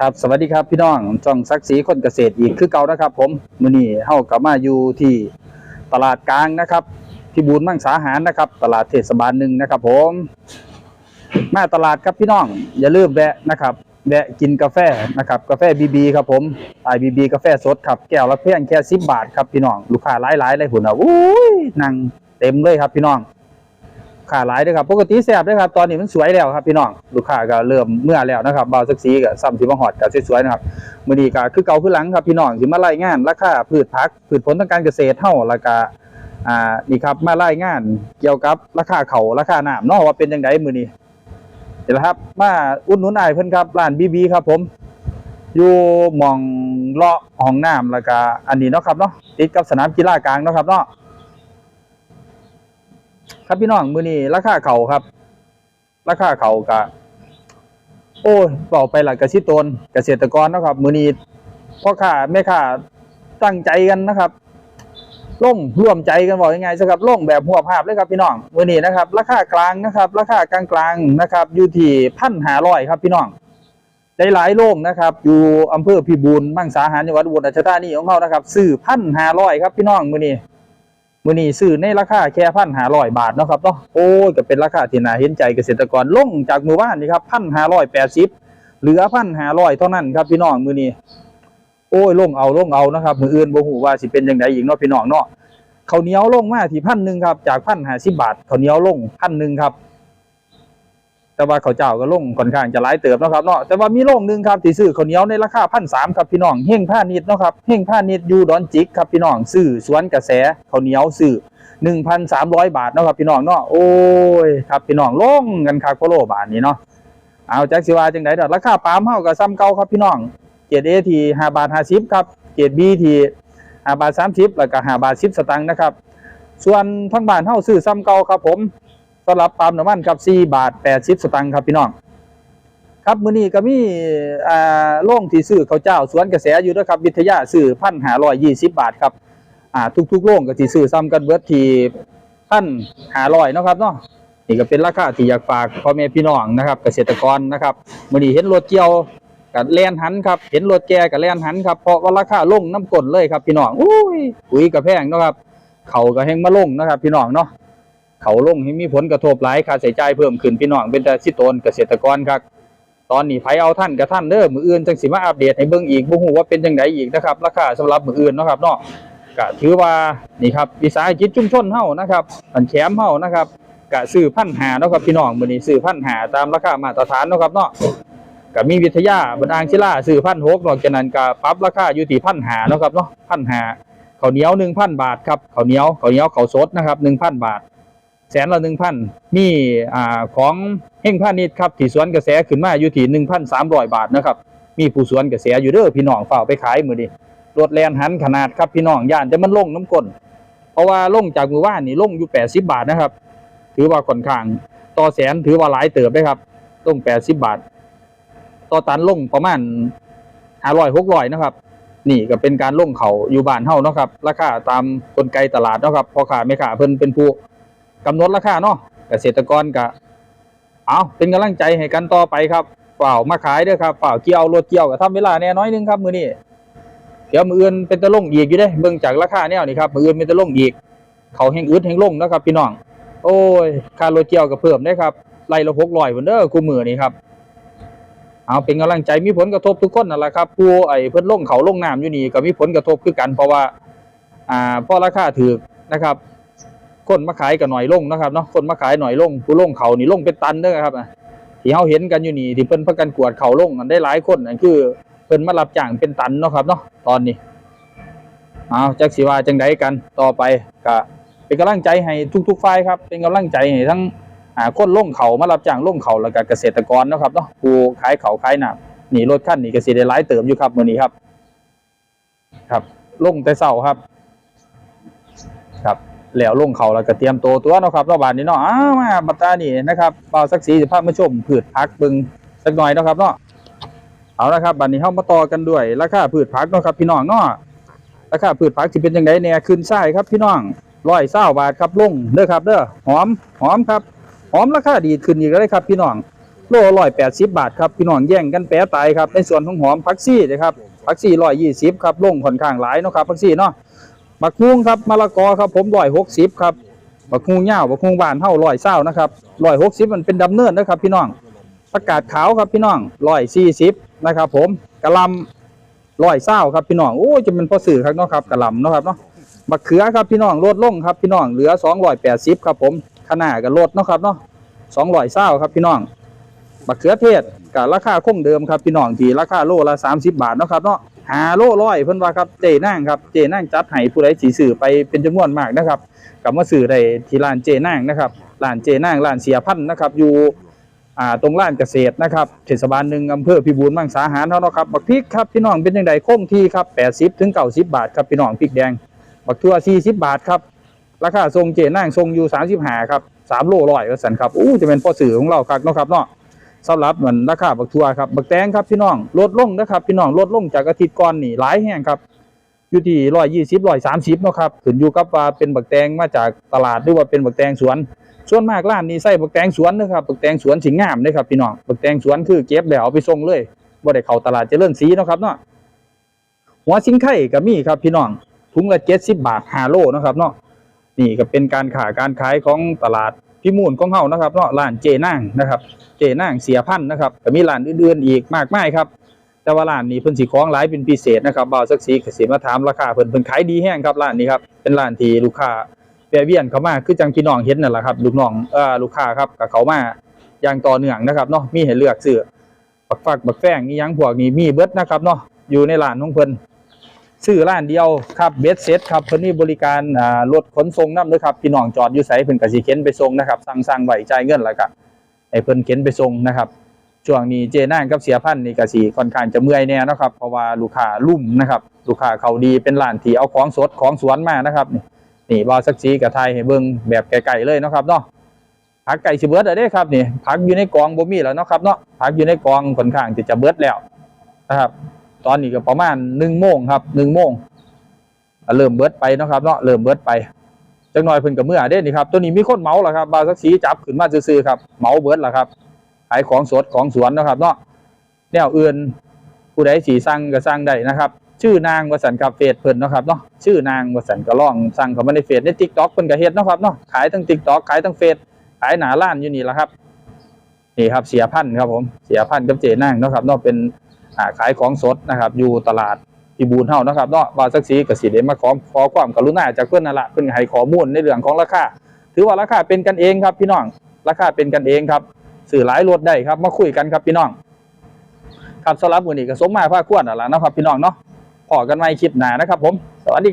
ครับสวัสดีครับพี่น้องช่องซักสีคนเกษตรอีกคือเก่านะครับ ผมมื้อนี้เฮากลับมาอยู่ที่ตลาดกลางนะครับที่บูรมังสาหารนะครับ ตลาดเทศบาลหนึ่งนะครับ ผมมาตลาดครับพี่น้องอย่าลืมแวะนะครับแวะกินกาแฟนะครับกาแฟบีบีครับผมไอบีบีกาแฟสดครับแก้วละเพียงแค่สิบบาทครับพี่น้องลูกค้าหลายๆเลยหุ่นอะอุ้ยนั่งเต็มเลยครับพี่น้อง ขาหลายด้วยครับปกติแซบด้วยครับตอนนี้มันสวยแล้วครับพี่น้องลูกค้าก็เริ่มเมื่อแล้วนะครับบาวสักสีกับซ้ำสีมาหอดกับสวยๆนะครับมื้อนี้ก็คือเก่าคือหลังครับพี่น้องสิมารายงานราคาพืชผักพืชผลทางการเกษตรเฮาแล้วก็อ่านี่ครับมารายงานเกี่ยวกับราคาเขาราคาน้ำเนาะว่าเป็นจังไดมื้อนี้เดี๋ยวครับมาอุดหนุนไอ้เพิ่นครับร้านบีบีครับผมอยู่หมองเลาะห้องน้ำแล้วก็อันนี้เนาะครับเนาะติดกับสนามกีฬากลางเนาะครับเนาะ ครับพี่น้องมือนี้ราคาเขาครับ ราคาเขากะ โอ้ยบอกไปหละกสิตนเกษตรกรนะครับ มือนี้พ่อค้าแม่ค้าตั้งใจกันนะครับล่งร่วมใจกันบอกยังไงสครับล่งแบบหัวภาพเลยครับพี่น้องมือนี้นะครับ ราคากลางนะครับ ราคากลางกลางนะครับอยู่ที่พันหาร้อยครับพี่น้องได้หลายโรงนะครับ อยู่อำเภอพิบูลมังสาหารจังหวัดอุบลราชธานีของเขานะครับซื้อพันหาร้อยครับพี่น้องมือนี้ มื่อนี้ซื้อในราคาแค่พันหาร้อยบาทเนาะครับเนาะโอ้ยก็เป็นราคาที่น่าเห็นใจเกษตรกรลงจากหมู่บ้านนี่ครับพันหาร้อยแปดสิบเหลือพันหาร้อยเท่านั้นครับพี่น้องมือนี้โอ้ยลงเอาลงเอานะครับมืออื่นบ่หูว่าสิเป็นยังไงอีกเนาะพี่น้องเนาะเขาเหนียวลงมาที่พันหนึ่งครับจากพันหาสิบบาทเขาเหนียวลงพันหนึ่งครับ แต่ว่าเขาเจ้าก็ลงค่อนข้างจะหลายเติบนะครับเนาะแต่ว่ามีโรงหนึ่งครับที่ซื้อข้าวเหนียวในราคาพันสามครับพี่น้องเฮงผ้านิดเนาะครับเฮงผ้านิดอยู่ดอนจิกครับพี่น้องซื้อสวนกระแสข้าวเหนียวซื้อหนึ่งพันสามร้อยบาทเนาะครับพี่น้องเนาะโอ้ยครับพี่น้องลงกันคักโคโลบาทนี้เนาะเอาแจากสิว่าจังไดดอราคาปาล์มเฮาก็ซ้ำเก่าครับพี่น้องเกรด A ที่ห้าบาทห้าสิบครับเกรด B ที่ห้าบาทสามสิบแล้วก็ห้าบาทสิบสตางค์นะครับส่วนทั้งบ้านเฮาซื้อซ้ำเก่าครับผม สำหรับปาล์มน้ำมันครับสี่บาทแปดสิบสตางค์ครับพี่น้อง ครับมื้อนี้ก็มีอ่าโรงที่ซื้อข้าวเจ้าสวนกระแสอยู่ด้วยครับวิทยาซื้อพันหาร้อยยี่สิบบาทครับอ่าทุกๆโรงก็สิซื้อซ้ำกันเบิดที่พันหาร้อยเนาะครับเนาะนี่ก็เป็นราคาที่อยากฝากพ่อแม่พี่น้องนะครับ เกษตรกรนะครับมื้อนี้เห็นรถเกี่ยวกับแลนหันครับเห็นรถแก่กับแลนหันครับเพราะว่าราคาลงน้ำกลนเลยครับพี่น้องอุ้ยปุ๋ยก็แพงเนาะครับเขาก็แห้งมาลงนะครับพี่น้องเนาะ เขาลงให้มีผลกระทบหลายค่าใช้จ่ายเพิ่มขึ้นพี่น้องเป็นแต่สิโตนเกษตรกรครับตอนนี้ไผเอาท่านกับท่านเด้อมืออื่นจังสิมาอัปเดตให้เบิ่งอีกบ่ฮู้ว่าเป็นจังไดอีกนะครับราคาสำหรับมืออื่นเนาะครับเนาะก็ถือว่านี่ครับวิสาหกิจชุมชนเฮานะครับอันแคมป์เฮานะครับก็ซื้อพันหาเนาะครับพี่น้องมื้อนี้ซื้อพันหาตามราคามาตรฐานเนาะครับเนาะก็มีวิทยาบันอางศิล่าซื้อพันหกนอกจากนั้นก็ปรับราคาอยู่ที่พันหาเนาะครับเนาะพันหาข้าวเหนียวหนึ่งพันบาทครับข้าวเหนียวข้าวเหนียวข้าวสดนะครับหนึ่งพันบาท แสนละหนึ่งพันมีอ่าของเฮงพาณิชย์ครับที่สวนกระแสขึ้นมาอยู่ที่หนึ่งพันสามร้อยบาทนะครับ มีผู้สวนกระแสอยู่เด้อพี่น้องเฝ้าไปขายมือนี้รถแลนหันขนาดครับพี่น้องย่านแต่มันลงน้ำกลนเพราะว่าลงจากมือว่านนี่ลงอยู่แปดสิบาทนะครับ ถือว่าค่อนข้าง ต่อแสนถือว่าหลายเติบได้ครับลงแปดสิบาท ต่อตันลงประมาณห้าร้อยหกร้อยนะครับ นี่ก็เป็นการลงเขาอยู่บ้านเฮานะครับราคาตามกลไกตลาดนะครับพอขาไม่ขาเพิ่นเป็นผู้ กำหนดราคาเนาะเกษตรกรก็เอาเป็นกำลังใจให้กันต่อไปครับเปล่ามาขายเด้อครับเปล่าเกี่ยวรถเกี่ยวก็ทำเวลาแน่น้อยนึงครับมือนี้เดี๋ยวมืออื่นเป็นตะลงอีกอยู่เด้เบิ่งจากราคาแนวนี่ครับมืออื่นเป็นตะลงอีก เขาแห่งอึดแห่งลงนะครับพี่น้อง โอ้ยค่ารถเกี่ยวก็เพิ่มได้ครับไล่ละหกร้อยเหมือนเด้อกูมือนี่ครับเอาเป็นกำลังใจมีผลกระทบทุกคนนั่นแหละครับผู้ไอ้เพิ่นลงเขาลงน้ำอยู่นี่ก็มีผลกระทบคือกันเพราะว่า อ่าพอราคาถูกนะครับ คนมาขายก็หน่อยลงนะครับเนาะคนมาขายหน่อยลงผู้ลงเขานี่ลงเป็นตันเด้อครับอะที่เฮาเห็นกันอยู่นี่ที่เพิ่นพักกันกวดเขาลงกันได้หลายคนนั่นคือเพิ่นมารับจ้างเป็นตันเนาะครับเนาะตอนนี้เอาจักสิว่าจังไดกันต่อไปก็เป็นกำลังใจให้ทุกๆฝ่ายครับ เป็นกำลังใจให้ทั้งอ่าคนล่งเขามารับจ้างล่งเขาแล้วก็เกษตรกรนะครับเนาะผู้ขายเขาขายน้ำนี่รถคันหนี้ก็สิได้หลายเติมอยู่ครับมือนี้ครับ ครับล่งแต่เช้าครับ ครับ แล้วลงเขาแล้วก็เตรียมตัวตัวนะครับเนาะบาดนี้เนาะอ้าวมาบัดตานี่นะครับเบาสักสีสิพามาชมพืชผักเบิ่งสักหน่อยนะครับเนาะเอาละครับบัดนี้เฮามาต่อกันด้วยราคาพืชผักเนาะครับพี่น้องเนาะราคาพืชผักสิเป็นจังไดแหน่ขึ้นไส้ครับพี่น้องร้อยเศร้าบาทครับลงเด้อครับเด้อหอมหอมครับหอมราคาดีขึ้นอีกแล้วครับ พี่น้องโลร้อยแปดสิบบาทครับพี่น้องแย่งกันแปะตายครับในส่วนของหอมผักซี่นะครับผักซี่ร้อยยี่สิบครับลงค่อนข้างหลายเนาะครับผักซี่เนาะ บักฮุงครับมะละกอครับผมร้อยหกสิบครับบักฮุงเง่าวบักฮุงบานเท่าร้อยเศร้านะครับร้อยหกสิบมันเป็นดำเนินนะครับพี่น้องประกาศขาวครับพี่น้องร้อยสี่สิบนะครับผมกะลำร้อยเศร้าครับพี่น้องโอ้จะเป็นพอสื่อครับเนาะครับกะลำเนาะครับเนาะบักเขือครับพี่น้องลดลงครับพี่น้องเหลือสองร้อยแปดสิบครับผมขนาดก็ลดเนาะครับเนาะสองร้อยเศร้าครับพี่น้องบักเขือเทศกับราคาคงเดิมครับพี่น้องที่ราคาโลละ30บาทเนาะครับเนาะ หาโลร้อยเพิ่นว่าครับเจนั่งครับเจนั่งจัดให้ผู้ใดสิซื้อไปเป็นจำนวนมากนะครับกับมาซื้อได้ที่ร้านเจนั่งนะครับร้านเจนั่งร้านเสียพันธุ์นะครับ อยู่อ่าตรงร้านเกษตรนะครับเทศบาลหนึ่งอำเภอพิบูลมังสาหารเท่านาะครับบักพริกครับพี่น้องเป็นยังไงคงที่ครับ80ถึง90บาทครับพี่น้องพริกแดง บักทั่ว40บาทครับราคาทรงเจนั่งทรงอยู่35ครับ3โลร้อยว่าซั่นครับอู้จะเป็นพ่อสื่อของเราครับนะครับเนาะ สำหรับเหมือนราคาบักทัวครับบักแตงครับพี่น้องลดลงนะครับพี่น้องลดลงจากอาทิตย์ก่อนนี่หลายแห่งครับอยู่ที่ร้อยยี่สิบร้อยสามสิบเนาะครับขึ้นอยู่กับว่าเป็นบักแตงมาจากตลาดหรือว่าเป็นบักแตงสวน ส่วนมากร้านนี้ใส่บักแตงสวนนะครับบักแตงสวนสิงามเลยครับพี่น้องบักแตงสวนคือเก็บแล้วเอาไปส่งเลยบ่าได้เข้าตลาดเจริญศรีเนาะครับเนาะหัวสิงไข่ก็มีครับพี่น้องถุงละเจ็ดสิบบาทห้าโลนะครับเนาะนี่ก็เป็นการขาการขายของตลาด พิมูลของเฮานะครับเนาะร้านเจนางนะครับ เจนางเสียพันธ์นะครับก็มีร้านอื่นๆอีกมากมายครับ แต่ว่าร้านนี้เพิ่นสิของหลายเป็นพิเศษนะครับบ่าวสักสีก็สิมาถามราคาเพิ่นเพิ่นขายดีแฮงครับร้านนี้ครับเป็นร้านที่ลูกค้าแวะเวียนเข้ามาคือจังพี่น้องเห็นนั่นแหละครับลูกน้องเอ่อลูกค้าครับก็เขามาอย่างต่อเนื่องนะครับเนาะมีให้เลือกซื้อบักฟักบักแฟงนี่ยังพวกนี้มีเบิดนะครับเนาะอยู่ในร้านของเพิ่น ซื้อร้านเดียวครับเบสเซ็ตครับเพิ่นมีบริการรถขนส่งน้ำด้วยครับพี่น้องจอดอยู่ไสเพิ่นก็สิเข็นไปส่งนะครับสั่งๆไว้จ่ายเงินแล้วก็ให้เพิ่นเข็นไปส่งนะครับช่วงนี้เจนางกับเสียพันนี่ก็สิค่อนข้างจะเมื่อยแน่นะครับเพราะว่าลูกค้าลุ่มนะครับลูกค้าเขาดีเป็นร้านที่เอาของสดของสวนมานะครับนี่นี่บาสักสีกับไทยให้เบิ่งแบบไกลๆเลยนะครับเนาะผักไก่สิเบิดแล้วเด้ครับนี่ผักอยู่ในกองบ่มีแล้วเนาะครับเนาะผักอยู่ในกองค่อนข้างที่จะเบิร์ดแล้วนะครับ ตอนนี้ก็ประมาณ1โมงครับ1โมงเริ่มเบิดไปนะครับเนาะเริ่มเบิดไปจังหน่อยเพิ่นกับเมื่อเด้นี่ครับตัวนี้มีคนเมาแล้วครับบาสักสีจับขึ้นมาซื่อๆครับเมาเบิดแล้วครับขายของสดของสวนนะครับเนาะแนวอื่นผู้ใดสีสั่งก็สั่งได้นะครับ ชื่อนางวสันต์ครับเฟซเพิ่นนะครับเนาะชื่อนางวสันต์ก็ลองสั่งเขามาในเฟซใน TikTok เพิ่นก็เฮ็ดนะครับเนาะขายทั้ง TikTok ขายทั้งเฟซขายหนาร้านอยู่นี่แหละครับนี่ครับเสียพันธ์ครับผมเสียพันกับเจนางนะครับเนาะเป็น ขายของสดนะครับ อยู่ตลาดพี่บูลเฮานะครับเนาะว่าสักซีก็สิเดมาขอขอความกรุณาจากเพื่อนนั่นละเพื่อนให้ข้อมูลในเรื่องของราคาถือว่าราคาเป็นกันเองครับพี่น้องราคาเป็นกันเองครับสื่อหลายรถได้ครับมาคุยกันครับพี่น้อง ครับสำหรับวันนี้ก็สมมาพาควรนั่นละนะครับพี่น้องเนาะพอกันไม่คลิปหน้านะครับผม สวัสดีครับ